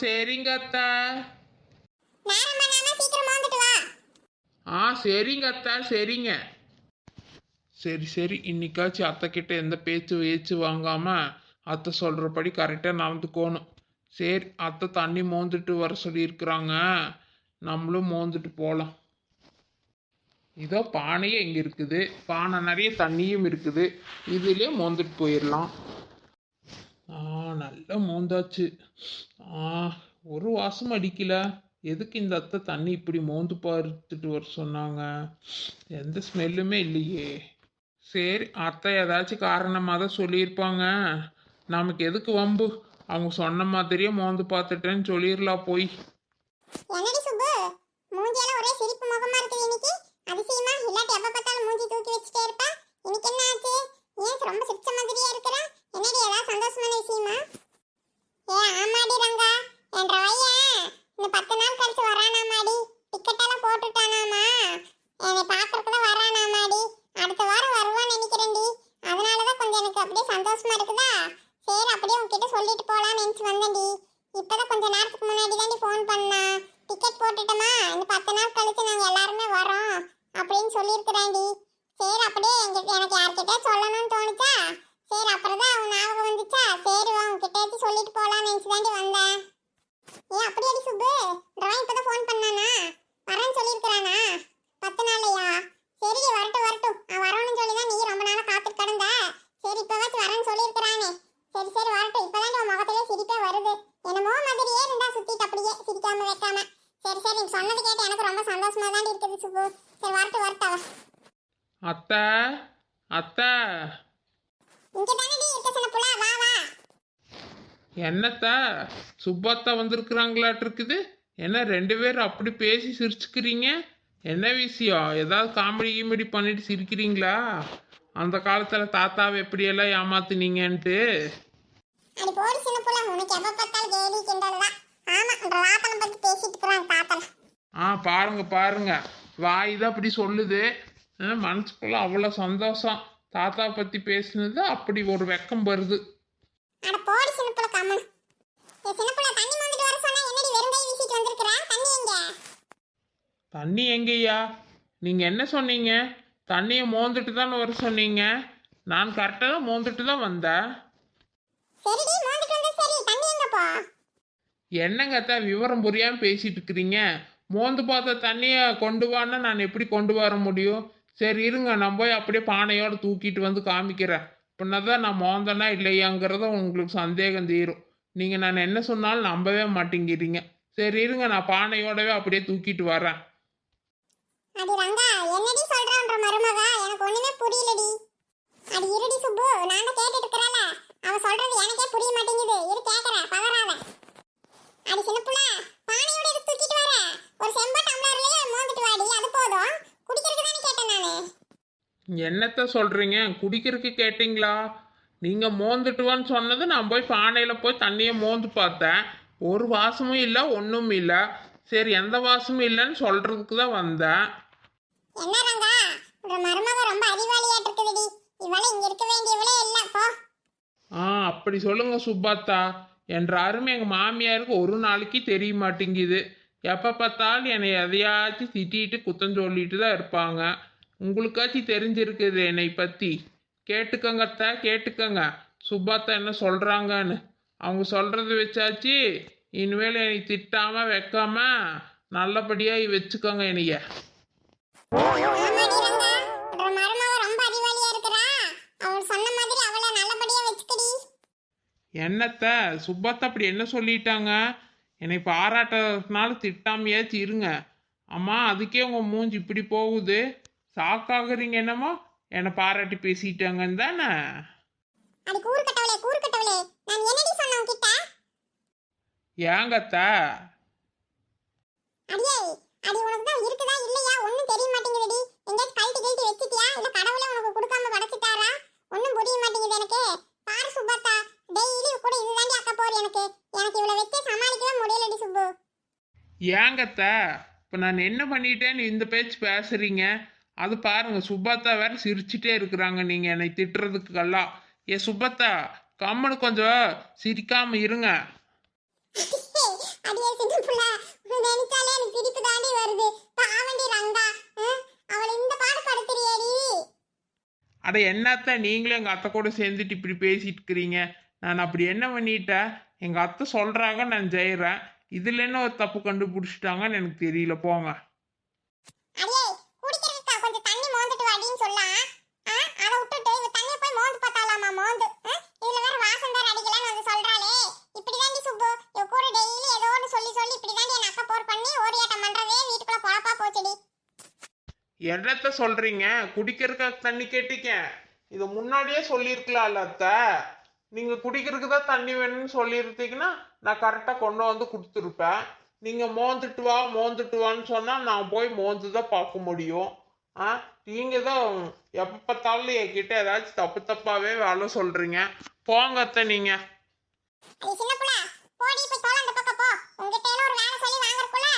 சரிங்க அத்தா. ஆ சரிங்க அத்தா சரிங்க. சரி சரி. இன்னைக்காச்சும் அத்தை கிட்ட எந்த பேச்சு வேச்சு வாங்காம அத்தை சொல்றபடி கரெக்டாக நடந்துக்கோணும். சரி அத்தை தண்ணி மோந்துட்டு வர சொல்லியிருக்கிறாங்க. நம்மளும் மோந்துட்டு போகலாம் இதோ பானையே இங்கே இருக்குது. பானை நிறைய தண்ணியும் இருக்குது. இதுலேயே மோந்துட்டு போயிடலாம் ஆ நல்லா மோந்தாச்சு. ஆ ஒரு வாசம் அடிக்கல. எதுக்கு இந்த அத்தை தண்ணி இப்படி மோந்து பார்த்துட்டு வர சொன்னாங்க? எந்த ஸ்மெல்லுமே இல்லையே. சரி அத்தை ஏதாச்சும் காரணமாக தான் சொல்லியிருப்பாங்க. நமக்கு எதுக்கு வம்பு? அவங்க சொன்ன மாதிரியே மோந்து பார்த்துட்டேன்னு சொல்லிடலாம் போய். என்னடி சுப்பு? மூஞ்சியெல்லாம் ஒரே சிரிப்பு முகமா இருக்குது இன்னைக்கு. அதிசயமா. இல்லாட்டி எப்ப பார்த்தாலும் மூஞ்சி தூக்கி வச்சுட்டே இருப்பா. இன்னைக்கு என்ன ஆச்சு ஏன் ரொம்ப சிரிச்ச மாதிரியா இருக்கிற? என்னடி ஏதாவது சந்தோஷமான விஷயமா? ஏ ஆமாடி ரங்கா. என்ற பையன் இந்த பத்து நாள் கழிச்சு வரானாமாடி. டிக்கெட்டெல்லாம் போட்டுட்டானாமா. என்னை பார்க்கறதுக்கு தான் வரானாமாடி அடுத்த வாரம் வருவான்னு நினைக்கிறேன்டி அதனாலதான் கொஞ்சம் எனக்கு அப்படியே சந்தோஷமா இருக்குதா சரி அப்படியே உன்கிட்ட சொல்லிட்டு போலாம்னு நினைச்சு வந்தேன்டி இப்பதான் கொஞ்ச நேரத்துக்கு முன்னாடி தாண்டி ஃபோன் பண்ணா டிக்கெட் போட்டுட்டோமா இந்த பத்து நாள் கழிச்சு நாங்க எல்லாருமே வரோம் அப்படின்னு சொல்லியிருக்கிறாண்டி சரி அப்படியே எங்க எனக்கு யார்கிட்ட சொல்லணும்னு தோணுச்சா சரி அப்புறம் தான் அவன் ஞாபகம் வந்துச்சா சரி வா உன்கிட்ட சொல்லிட்டு போலாம்னு நினைச்சு தாண்டி வந்தேன் ஏ அப்படியாடி சுப்பு டிராயிங் இப்பதான் ஃபோன் பண்ணானா வரேன்னு சொல்லியிருக்கிறானா பத்து நாளையா சரி வரட்டும் வரட்டும் அவன் வரணும்னு சொல்லி தான் நீ ரொம்ப நாளா காத்துட்டு கிடந்த சரி இப்பவாச்சும் வரேன்னு சொல்லியிருக்கிறானே சரி சரி வரட்டும் இப்பதான் உன் முகத்திலே சிரிப்பே வருது என்னமோ மாதிரியே இருந்தா சுத்திட்டு அப்படியே சிரிக்காம வைக்காம சரி சரி நீ சொன்னது கேட்டு எனக்கு ரொம்ப சந்தோஷமா தான் இருக்குது சுப்பு சரி வரட்டும் வரட்டும் அவ. அத்தை அத்தை என்னத்த? சுப்பத்தா வந்திருக்கிறாங்களாட்டு இருக்குது என்ன ரெண்டு பேரும் அப்படி பேசி சிரிச்சுக்கிறீங்க? என்ன விஷயம்? ஏதாவது காமெடி கீமெடி பண்ணிட்டு சிரிக்கிறீங்களா? அந்த காலத்தில் தாத்தாவை எப்படியெல்லாம் ஏமாத்துனீங்கன்ட்டு. ஆ பாருங்க பாருங்க. வாய் தான் அப்படி சொல்லுது. மனசுக்குள்ள அவ்வளோ சந்தோஷம். தாத்தா பற்றி பேசுனது அப்படி ஒரு வெக்கம் வருது. அட போடி சின்ன புள்ள கம்மன். ஏ சின்ன புள்ள தண்ணி வந்துட்டு வர சொன்னா என்னடி வெறும் கை வீசிட்டு வந்திருக்கிற? தண்ணி எங்க? தண்ணி எங்கய்யா? நீங்கள் என்ன சொன்னீங்க? தண்ணியை மோந்துட்டு தான் வர சொன்னீங்க? நான் கரெக்டாக தான் மோந்துட்டு தான் வந்தேன். சரிடி மோந்துட்டு வந்தா சரி. தண்ணி என்னங்க அத்தா விவரம் புரியாமல் பேசிட்டு இருக்கிறீங்க? மோந்து பார்த்த தண்ணியை கொண்டு வான்னா நான் எப்படி கொண்டு வர முடியும்? சரி இருங்க. நான் போய் அப்படியே பானையோடு தூக்கிட்டு வந்து காமிக்கிறேன். அப்படின்னா தான் நான் மோந்தனா இல்லையாங்கிறத உங்களுக்கு சந்தேகம் தீரும். நீங்கள் நான் என்ன சொன்னாலும் நம்பவே மாட்டேங்கிறீங்க. சரி இருங்க. நான் பானையோடவே அப்படியே தூக்கிட்டு வரேன். அடி ரங்கா என்னடி சொல்றான்ற மருமகா? எனக்கு ஒண்ணுமே புரியலடி. அடி இருடி சுப்பு நான் கேட்டுட்டு இருக்கறல அவ சொல்றது எனக்கே புரிய மாட்டேங்குது. இரு கேக்குறேன். பதறாத அடி சின்ன புள்ள பானையோட எதுக்கு தூக்கிட்டு வர? ஒரு செம்பா டம்ளர்லயே மோந்துட்டு வாடி அது போதும் குடிக்கிறதுக்கு தானே கேட்டேன் நானு என்னத்த சொல்கிறீங்க குடிக்கிறதுக்கு கேட்டிங்களா? நீங்கள் மோந்துட்டுவான்னு சொன்னது நான் போய் பானையில் போய் தண்ணியை மோந்து பார்த்தேன். ஒரு வாசமும் இல்லை ஒன்றும் இல்லை. சரி எந்த வாசமும் இல்லைன்னு சொல்கிறதுக்கு தான் வந்தேன். ஆ அப்படி சொல்லுங்க சுப்பாத்தா. என்ற அருமை எங்கள் மாமியாருக்கு ஒரு நாளைக்கு தெரிய மாட்டேங்குது. எப்போ பார்த்தாலும் என்னை எதையாச்சும் திட்டிட்டு குத்தம் சொல்லிட்டு தான் இருப்பாங்க. உங்களுக்காச்சும் தெரிஞ்சிருக்குது என்னை பற்றி கேட்டுக்கங்க அத்தா கேட்டுக்கங்க. சுப்பாத்தா என்ன சொல்கிறாங்கன்னு அவங்க சொல்கிறத வச்சாச்சு. இனிமேல் என்னை திட்டாமல் வைக்காம நல்லபடியாக வச்சுக்கோங்க என்னைய. என்னத்த? சுப்பத்தா அப்படி என்ன சொல்லிட்டாங்க? என்னை பாராட்டுறதுனால திட்டாமையாச்சு இருங்க. அம்மா அதுக்கே உங்கள் மூஞ்சி இப்படி போகுது. சாக்காகிறீங்க என்னமோ? என்னை பாராட்டி பேசிட்டாங்கன்னு தானே? ஏங்கத்த? அடியே அடி உனக்கு தான் இருக்குதா இல்லையா? ஒண்ணும் தெரிய மாட்டேங்குதுடி. எங்கேயாச்சும் கழட்டி கழட்டி வச்சிட்டியா? இல்ல கடவுளே உனக்கு கொடுக்காம படைச்சிட்டாரா? ஒண்ணும் புரிய மாட்டேங்குது எனக்கு. பாரு சுப்பத்தா டெய்லி கூட இதுதாண்டி அக்கா போர் எனக்கு. எனக்கு இவ்வளவு வச்சே சமாளிக்கவே முடியலடி சுப்பு. ஏங்கத்த இப்போ நான் என்ன பண்ணிட்டேன்னு இந்த பேச்சு பேசுறீங்க? அது பாருங்க சுப்பத்தா வேற சிரிச்சிட்டே இருக்கிறாங்க நீங்கள் என்னை திட்டுறதுக்கெல்லாம். ஏ சுப்பத்தா கம்மனு கொஞ்சம் சிரிக்காம இருங்க. அட என்னத்த நீங்களும் எங்கள் அத்தை கூட சேர்ந்துட்டு இப்படி பேசிட்டு இருக்கிறீங்க நான் அப்படி என்ன பண்ணிட்டேன் எங்கள் அத்தை சொல்கிறாங்க நான் செய்கிறேன் இதில் என்ன ஒரு தப்பு கண்டுபிடிச்சிட்டாங்கன்னு எனக்கு தெரியல. போங்க அடியே குடிக்கிறதுக்கா கொஞ்சம் தண்ணி மோந்துட்டு வாடின்னு சொல்லலாம் ஆ அதை விட்டுட்டு இவ தண்ணியை போய் மோந்து பார்த்தாலாமா மோந்து ஆ? இதுல வேற வாசம் வேற அடிக்கலன்னு வந்து சொல்றாளே இப்படிதாண்டி சுப்பு இவ கூட டெய்லி ஏதோ ஒன்று சொல்லி சொல்லி இப்படிதாண்டி என் அக்கா போர் பண்ணி ஓடியாட்டம் பண்றதே வீட்டுக்குள்ள பொழப்பா போச்சுடி என்னத்த சொல்கிறீங்க குடிக்கிறதுக்கு தண்ணி கேட்டீங்க. இதை முன்னாடியே சொல்லியிருக்கலாம்ல அத்தை. நீங்கள் குடிக்கிறதுக்கு தான் தண்ணி வேணும்னு சொல்லியிருந்தீங்கன்னா நான் கரெக்டாக கொண்டு வந்து கொடுத்துருப்பேன். நீங்கள் மோந்துட்டு வா மோந்துட்டு வான்னு சொன்னால் நான் போய் மோந்து தான் பார்க்க முடியும். ஆ? நீங்கள் தான் எப்போ பார்த்தாலும் என்கிட்ட ஏதாச்சும் தப்பு தப்பாகவே வேலை சொல்கிறீங்க போங்க அத்தை நீங்கள் அது சின்ன புள்ள போடி போய் தோல அந்த பக்கம் போ உங்ககிட்ட எல்லாம் ஒரு வேலை சொல்லி வாங்குறக்குள்ள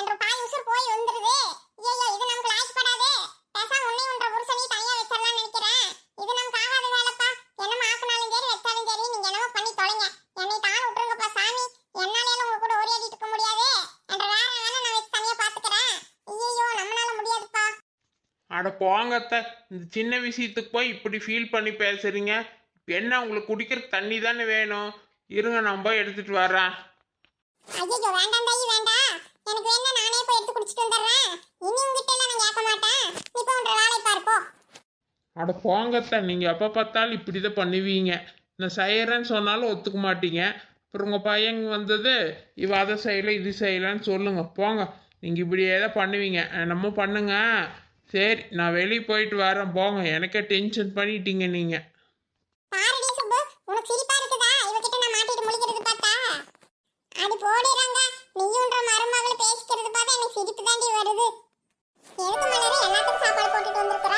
என்ற பாய் உசுர் போய் வந்துருது ஐயோ இது நமக்கு லாய்க்கப்படாதே பேசாம உன்னை உன்ற புருஷனை தனியா வச்சிடலாம்னு நினைக்கிறேன் இது நமக்கு ஆகாத வேலைப்பா என்னமா ஆக்குனாலும் சரி வச்சாலும் சரி நீங்க என்னமோ பண்ணி தொலைங்க என்னை தான் விட்டுருங்கப்பா சாமி என்னால உங்க கூட ஓடியாடிட்டு இருக்க முடியாது என்ற வேற வேலை நான் வச்சு தனியா பாத்துக்கிறேன் ஐயோ நம்மளால முடியாதுப்பா அட போங்க அத்தை இந்த சின்ன விஷயத்துக்கு போய் இப்படி ஃபீல் பண்ணி பேசுறீங்க. என்ன உங்களுக்கு குடிக்கிறதுக்கு தண்ணி தானே வேணும். இருங்க நான் போய் எடுத்துட்டு வரேன் ஐயோ வேண்டாம் தாயி வேண்டாம். எனக்கு வேணா நானே போய் எடுத்து குடிச்சிட்டு வந்துடுறேன். இனி உங்ககிட்ட எல்லாம் நான் கேட்க மாட்டேன். நீ போ உன்ற வேலையை பார்ப்போ அட போங்க அத்தை நீங்கள் எப்போ பார்த்தாலும் இப்படி தான் பண்ணுவீங்க. நான் செய்கிறேன்னு சொன்னாலும் ஒத்துக்க மாட்டீங்க. அப்புறம் உங்கள் பையன் வந்தது இவ அதை செய்யலை இது செய்யலைன்னு சொல்லுங்க. போங்க. நீங்கள் இப்படியே தான் பண்ணுவீங்க. நம்ம பண்ணுங்க. சரி நான் வெளியே போயிட்டு வரேன். போங்க எனக்கே டென்ஷன் பண்ணிட்டீங்க நீங்கள் பாருடி சுப்பு உனக்கு சிரிப்பா இருக்குதா? இல்லையா? நான் பள்ளிக்கூடத்துல இருந்து வந்து அது போடுறாங்க நீயுன்ற மருமகள் பேசிக்கிறது பார்த்தா எனக்கு சிரிப்பு தாண்டி வருது எதுக்கு மலரு எல்லாத்துக்கும் சாப்பாடு போட்டுட்டு வந்திருக்கிற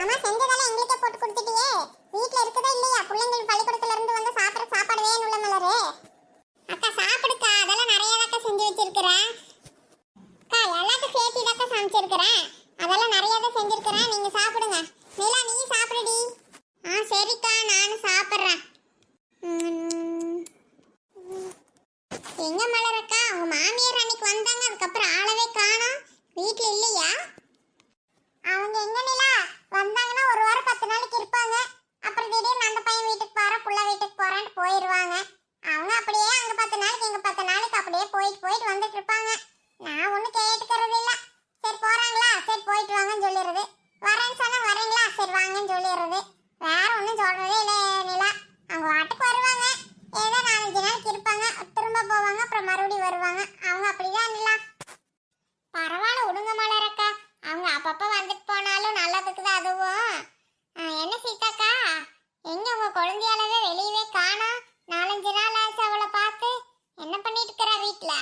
அம்மா செஞ்சதெல்லாம் எங்களுக்கே போட்டு கொடுத்துட்டியே வீட்ல இருக்குதா இல்லையா பிள்ளைங்கள் பள்ளிக்கூடத்துல இருந்து வந்து சாப்பிட்ற சாப்பாடு வேணும்ல மலரு அக்கா சாப்பிடுக்கா அதெல்லாம் நிறைய தாக்கா செஞ்சு வச்சிருக்கிறேன் அக்கா எல்லாத்துக்கும் சேர்த்து தாக்கா சமைச்சிருக்கிறேன் அதெல்லாம் நிறைய தான் செஞ்சிருக்கிறேன் நீங்க சாப்பிடுங்க நிலா நீ சாப்பிடுடி ஆ சரிக்கா நானும் சாப்பிட்றேன் எங்க மலரக்கா உங்க மாமியார் அன்னைக்கு வந்தாங்க அதுக்கப்புறம் ஆளவே காணோம் வீட்ல இல்லையா அவங்க எங்க நிலா வந்தாங்கன்னா ஒரு வாரம் பத்து நாளைக்கு இருப்பாங்க அப்புறம் திடீர்னு அந்த பையன் வீட்டுக்கு போறேன் புள்ள வீட்டுக்கு போறேன்ட்டு போயிடுவாங்க அவங்க அப்படியே அங்க பத்து நாளைக்கு இங்க பத்து நாளைக்கு அப்படியே போயிட்டு போயிட்டு வந்துட்டு இருப்பாங்க நான் ஒன்றும் கேட்டுக்கிறது இல்ல சரி போறாங்களா சரி போயிட்டு வாங்கன்னு சொல்லிடுறது வரேன்னு சொன்னா வரீங்களா சரி வாங்கன்னு சொல்லிடுறது வேற ஒன்றும் சொல்றதே இல்லை நிலா அவங்க வாட்டுக்கு வருவாங்க ஏதோ நாலஞ்சு நாளைக்கு இருப்பாங்க திரும்ப போவாங்க அப்புறம் மறுபடியும் வருவாங்க அவங்க அப்படிதான் நிலா பரவாயில்ல விடுங்க மலரக்கா அவங்க அப்பப்போ வந்துட்டு போனாலும் நல்லதுக்கு தான் அதுவும் என்ன சீதாக்கா? எங்க உங்க குழந்தையாலவே வெளியவே காணோம் நாலஞ்சு நாள் ஆச்சு அவளை பார்த்து. என்ன பண்ணிட்டு இருக்கிறா வீட்டில்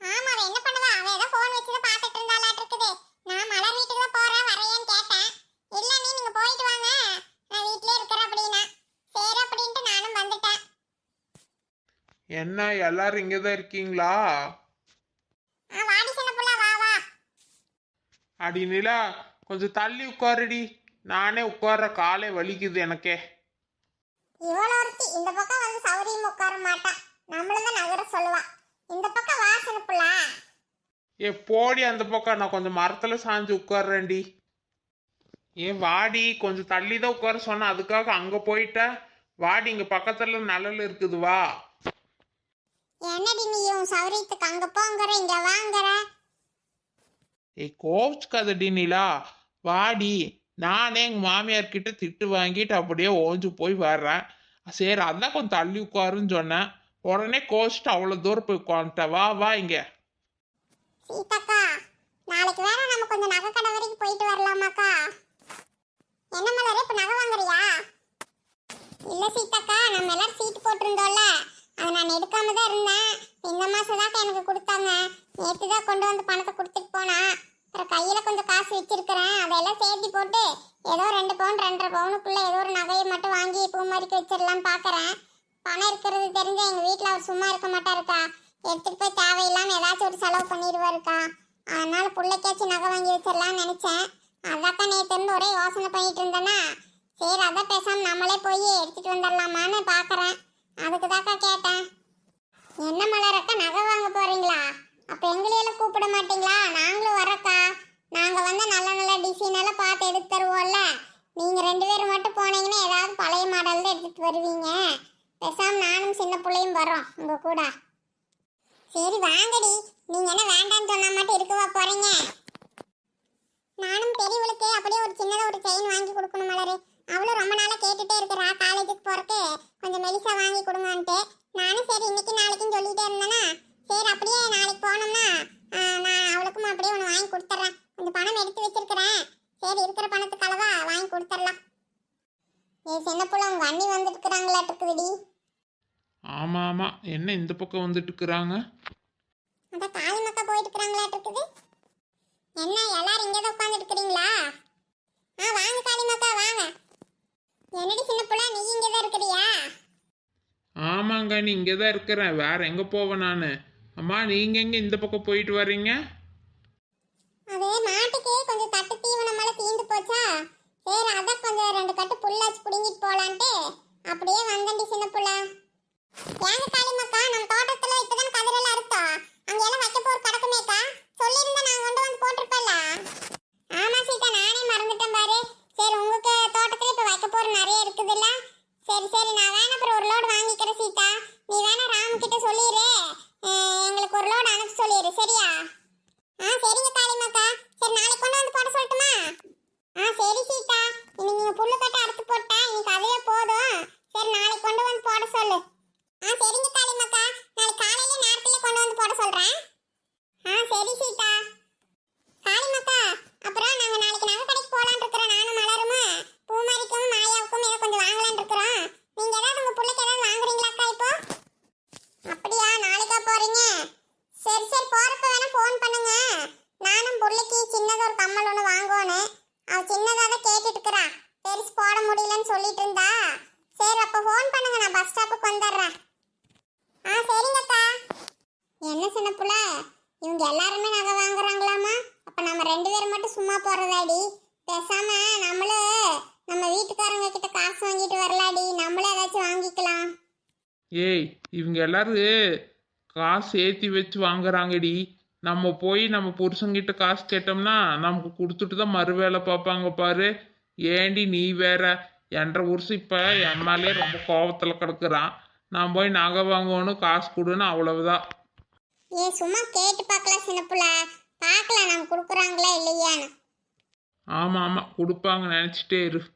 ஆமா அவ என்ன பண்ணுவா? அவ ஏதோ ஃபோன் வச்சு பார்த்துட்டு இருந்தாலாட்டு இருக்குது. நான் மலர் வீட்டுக்கு தான் போறேன் வரையேன்னு கேட்டேன். இல்ல நீ நீங்க போயிட்டு வாங்க. நான் வீட்டிலே இருக்கிறேன் அப்படின்னா. சரி அப்படின்ட்டு நானும் வந்துட்டேன். என்ன எல்லாரும் இங்கே தான் இருக்கீங்களா ஆ வாடி சின்ன புள்ள வா வா அடி நிலா கொஞ்சம் தள்ளி உட்காருடி. நானே உட்கார்ற காலே வலிக்குது எனக்கே. இவ்வளோ ஒருத்தி இந்த பக்கம் வந்து சௌரியம் உட்கார மாட்டா. நம்மளும் தான் நகர சொல்லுவா. இந்த பக்கம் வா சின்ன புள்ள ஏ போடி அந்த பக்கம். நான் கொஞ்சம் மரத்துல சாஞ்சு உட்கார்றேன்டி. ஏ வாடி. கொஞ்சம் தள்ளி தான் உட்கார சொன்னேன் அதுக்காக அங்க போயிட்ட. வாடி இங்க பக்கத்துல நிழல் இருக்குது வா. என்னடி நீயும் சௌரியத்துக்கு அங்க போங்கிற இங்க வாங்குற? ஏய் கோச்சுக்காதடி நிலா வாடி. நானே எங்கள் மாமியார் கிட்ட திட்டு வாங்கிட்டு அப்படியே ஓஞ்சு போய் வர்றேன். சரி அதான் கொஞ்சம் தள்ளி உட்காருன்னு சொன்னேன். உடனே கோச்சிட்டு அவ்வளோ தூரம் போய் உட்காந்துட்ட வா வா இங்க. சீதாக்கா நாளைக்கு வேற நம்ம கொஞ்சம் நகை கடை வரைக்கும் போயிட்டு வரலாமாக்கா? என்ன மலர் இப்ப நகை வாங்குறியா? இல்ல சீதாக்கா நம்ம எல்லாரும் சீட்டு போட்டிருந்தோம்ல. அதை நான் எடுக்காம தான் இருந்தேன். இந்த மாசம் தான் எனக்கு கொடுத்தாங்க. நேற்று தான் கொண்டு வந்து பணத்தை கொடுத்துட்டு போனா. அப்புறம் கையில் கொஞ்சம் காசு வச்சிருக்கிறேன். அதெல்லாம் சேர்த்து போட்டு ஏதோ ரெண்டு பவுன் ரெண்டரை பவுனுக்குள்ளே ஏதோ ஒரு நகையை மட்டும் வாங்கி பூ மாதிரிக்கு வச்சிடலாம் பார்க்குறேன் பணம் இருக்கிறது தெரிஞ்ச எங்கள் வீட்டில் அவர் சும்மா இருக்க மாட்டாருக்கா. எடுத்துகிட்டு போய் தேவையில்லாமல் ஏதாச்சும் ஒரு செலவு பண்ணிடுவாருக்கா. அதனால் பிள்ளைக்காச்சும் நகை வாங்கி வச்சிடலாம்னு நினச்சேன். அதாக்கா நேற்று இருந்து ஒரே யோசனை பண்ணிட்டு இருந்தேன்னா சரி அதான் பேசாமல் நம்மளே போய் எடுத்துகிட்டு வந்துடலாமான்னு பார்க்குறேன் அதுக்கு தாக்கா கேட்டேன். என்ன மலரக்கா நகை வாங்க போகிறீங்களா அப்போ எங்களையெல்லாம் கூப்பிட மாட்டீங்களா? நாங்களும் வரக்கா நாங்கள் வந்து நல்ல நல்ல டிசைன் எல்லாம் பார்த்து எடுத்து தருவோம்ல. நீங்கள் ரெண்டு பேரும் மட்டும் போனீங்கன்னா ஏதாவது பழைய மாடல் தான் எடுத்துகிட்டு வருவீங்க. பேசாமல் நானும் சின்ன பிள்ளையும் வரோம் உங்கள் கூட. சரி வாங்கடி. நீங்கள் என்ன வேண்டாம்னு சொன்னால் மட்டும் இருக்கவா போகிறீங்க நானும் பெரியவளுக்கு அப்படியே ஒரு சின்னதாக ஒரு செயின் வாங்கி கொடுக்கணும் மலரு. அவளும் ரொம்ப நாளாக கேட்டுகிட்டே இருக்கிறா காலேஜுக்கு போகிறக்கு கொஞ்சம் மெலிசாக வாங்கி கொடுங்கன்ட்டு. நானும் சரி இன்னைக்கு நாளைக்கும் சொல்லிகிட்டே இருந்தேன்னா சரி அப்படியே நாளைக்கு போனோம்னா நான் அவளுக்கும் அப்படியே ஒன்று வாங்கி கொடுத்துட்றேன் கொஞ்சம் பணம் எடுத்து வச்சிருக்கிறேன். சரி இருக்கிற பணத்துக்கு அளவா வாங்கி கொடுத்துடலாம். ஏ சின்ன புள்ள உங்க அண்ணி வந்துட்டு இருக்கிறாங்களாட்டுக்குதுடி ஆமா ஆமா. என்ன இந்த பக்கம் வந்துட்டு இருக்கிறாங்க அதான் காளி மக்கா போயிட்டு இருக்கிறாங்களாட்டுக்குது என்ன எல்லாரும் இங்கே தான் உட்காந்துட்டு இருக்கிறீங்களா ஆ வாங்க காளி மக்கா வாங்க. என்னடி சின்ன புள்ள நீ இங்கே தான் இருக்கிறியா? ஆமாங்க நீ இங்கே தான் இருக்கிறேன் வேற எங்கே போவேன் நான்? அம்மா நீங்கள் எங்கே இந்த பக்கம் போயிட்டு வர்றீங்க? அதே மாட்டுக்கே கொஞ்சம் தட்டு தீவனமால தீந்து போச்சா? சரி அதான் கொஞ்சம் ரெண்டு கட்டு புல்லாச்சு புடுங்கிட்டு போலான்ட்டு. அப்படியே வந்தண்டி சின்ன புள்ள. ஏங்க காளிமக்கா நம்ம தோட்டத்துல இப்பதான் கதிரெல்லாம் அறுத்தோம். அங்க எல்லாம் வைக்க போற கிடக்குமேக்கா சொல்லியிருந்தா நான் கொண்டு வந்து போட்டிருப்பேன்ல ஆமா சீதா நானே மறந்துட்டேன் பாரு சரி உங்களுக்கு தோட்டத்துல இப்ப வைக்க போற நிறைய இருக்குதுல்ல சரி சரி நான் வேணா அப்புறம் ஒரு லோடு வாங்கிக்கிறேன் சீதா நீ வேணா ராம் கிட்ட சொல்லிடு அஹ் எங்களுக்கு ஒரு லோடு அனுப்ப சொல்லிடு சரியா ஆ சரிங்க காளிமாக்கா சரி நாளைக்கு கொண்டு வந்து போட சொல்லட்டுமா ஆ சரி சீதா இன்னைக்கு நீங்க புல்லு கட்ட அறுத்து போட்டா இன்னைக்கு அதுவே போதும் சரி நாளைக்கு கொண்டு வந்து போட சொல்லு ஆ சரிங்க காளிமாக்கா நாளைக்கு காலையில நேரத்துல கொண்டு வந்து போட சொல்றேன். ஆ சரி சீதா. காளிமாக்கா அப்புறம் நாங்க நாளைக்கு நகை கடைக்கு போலான்னு இருக்கிறோம். நானும் மலரும்? பூமாரிக்கும் மாயாவுக்கும் ஏதோ கொஞ்சம் வாங்கலாம்னு இருக்கிறோம். நீங்க ஏதாவது உங்க பிள்ளைக்கு ஏதாவது வாங்குறீங்களாக்கா இப்போ? அப்படியா நாளைக்கா போறீங்க? சரி சரி போறப்ப வேணா ஃபோன் பண்ணுங்க. நானும் புள்ளைக்கு சின்னதாக ஒரு கம்மல் ஒன்று வாங்கணும் அவ சின்னதாக தான் கேட்டுட்டு இருக்கிறா. பெருசு போட முடியலன்னு சொல்லிட்டு இருந்தா. சரி அப்போ ஃபோன் பண்ணுங்க. நான் பஸ் ஸ்டாப்புக்கு வந்துடுறேன். ஆ சரிங்கக்கா என்ன சின்ன புள்ள? இவங்க எல்லாருமே நகை வாங்குறாங்களாமா அப்ப நம்ம ரெண்டு பேரும் மட்டும் சும்மா போறதாடி. பேசாம நம்மளும் நம்ம வீட்டுக்காரங்க கிட்ட காசு வாங்கிட்டு வரலாடி. நம்மளும் ஏதாச்சும் வாங்கிக்கலாம். ஏய் இவங்க எல்லாரும் காசு ஏற்றி வச்சு வாங்குறாங்கடி. நம்ம போய் நம்ம புருஷங்கிட்ட காசு கேட்டோம்னா நமக்கு கொடுத்துட்டு தான் மறு வேலை பார்ப்பாங்க பாரு. ஏண்டி நீ வேற? என்ற புருஷன் இப்போ என் மேலே ரொம்ப கோபத்தில் கிடக்குறான். நான் போய் நகை வாங்கணும் காசு கொடுன்னு அவ்வளவுதான். ஏ சும்மா கேட்டு பார்க்கலாம் சின்ன புள்ள. பார்க்கலாம் நம்ம கொடுக்குறாங்களா இல்லையான்னு. ஆமாம் ஆமாம் கொடுப்பாங்க நினச்சிட்டே இரு.